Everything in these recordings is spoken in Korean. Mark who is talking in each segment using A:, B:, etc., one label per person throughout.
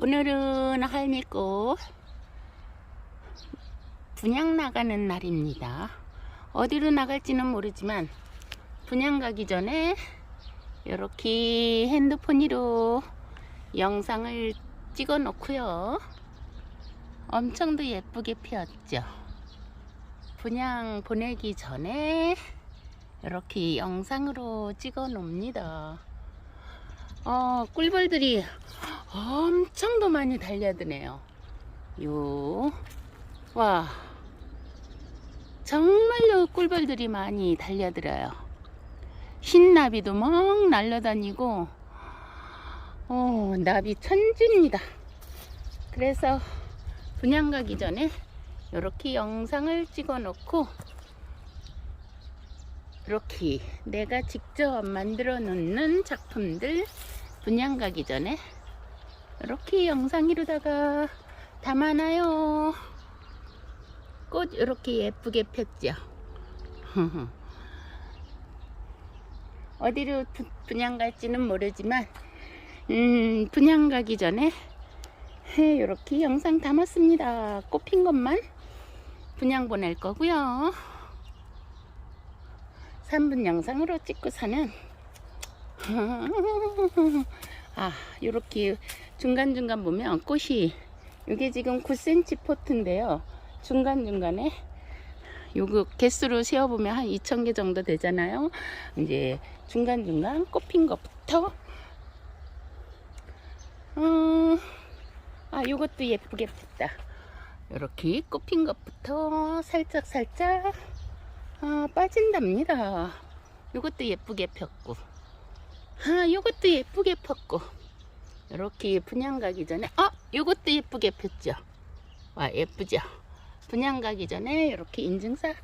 A: 오늘은 할미꽃 분양 나가는 날입니다. 어디로 나갈지는 모르지만 분양 가기 전에 이렇게 핸드폰으로 영상을 찍어 놓고요. 엄청도 예쁘게 피었죠. 분양 보내기 전에 이렇게 영상으로 찍어 놉니다. 어, 꿀벌들이 엄청도 많이 달려드네요. 요, 와, 정말로 꿀벌들이 많이 달려들어요. 흰나비도 막 날아다니고, 어, 나비 천지입니다. 그래서 분양 가기 전에 이렇게 영상을 찍어 놓고, 이렇게 내가 직접 만들어 놓는 작품들 분양 가기 전에 이렇게 영상이로다가 담아놔요. 꽃 이렇게 예쁘게 폈죠. 어디로 부- 분양 갈지는 모르지만 음, 분양 가기 전에 이렇게 영상 담았습니다. 꽃핀 것만 분양 보낼 거고요. 3분 영상으로 찍고 사는 아 요렇게 중간중간 보면 꽃이 이게 지금 9cm 포트인데요 중간중간에 요거 개수로 세어보면 한 2,000개 정도 되잖아요 이제 중간중간 꽃핀 것부터 음, 아 요것도 예쁘게 폈다 요렇게 꽃핀 것부터 살짝 살짝 아, 빠진답니다. 요것도 예쁘게 폈고. 아, 요것도 예쁘게 폈고. 이렇게 분양 가기 전에, 아, 요것도 예쁘게 폈죠. 와, 예쁘죠? 분양 가기 전에 이렇게 인증사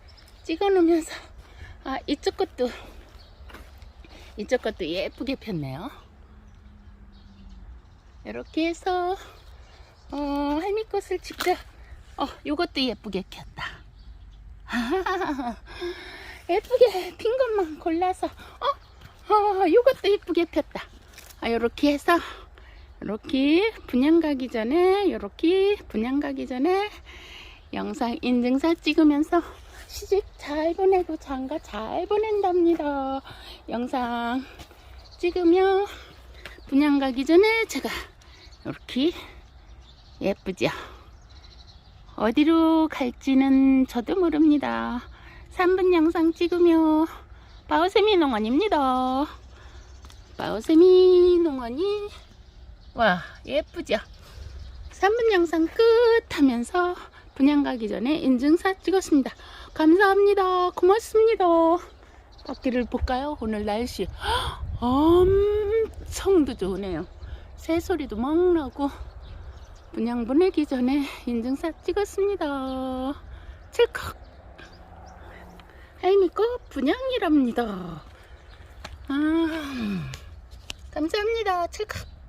A: 찍어 놓으면서, 아, 이쪽 것도, 이쪽 것도 예쁘게 폈네요. 이렇게 해서, 어, 할미꽃을 직접, 어, 요것도 예쁘게 폈다. 예쁘게 핀 것만 골라서 어, 어 이것도 예쁘게 폈다. 아 요렇게 해서 이렇게 분양 가기 전에 이렇게 분양 가기 전에 영상 인증사 찍으면서 시집 잘 보내고 장가 잘 보낸답니다. 영상 찍으면 분양 가기 전에 제가 이렇게 예쁘죠. 어디로 갈지는 저도 모릅니다. 3분 영상 찍으며 바오세미 농원입니다. 바오세미 농원이 와 예쁘죠? 3분 영상 끝 하면서 분양 가기 전에 인증사 찍었습니다. 감사합니다. 고맙습니다. 밖기를 볼까요? 오늘 날씨 엄청도 좋으네요. 새소리도 막 나고 분양 보내기 전에 인증사 찍었습니다. 찰칵. 할미꽃 분양이랍니다. 아, 감사합니다. 찰칵.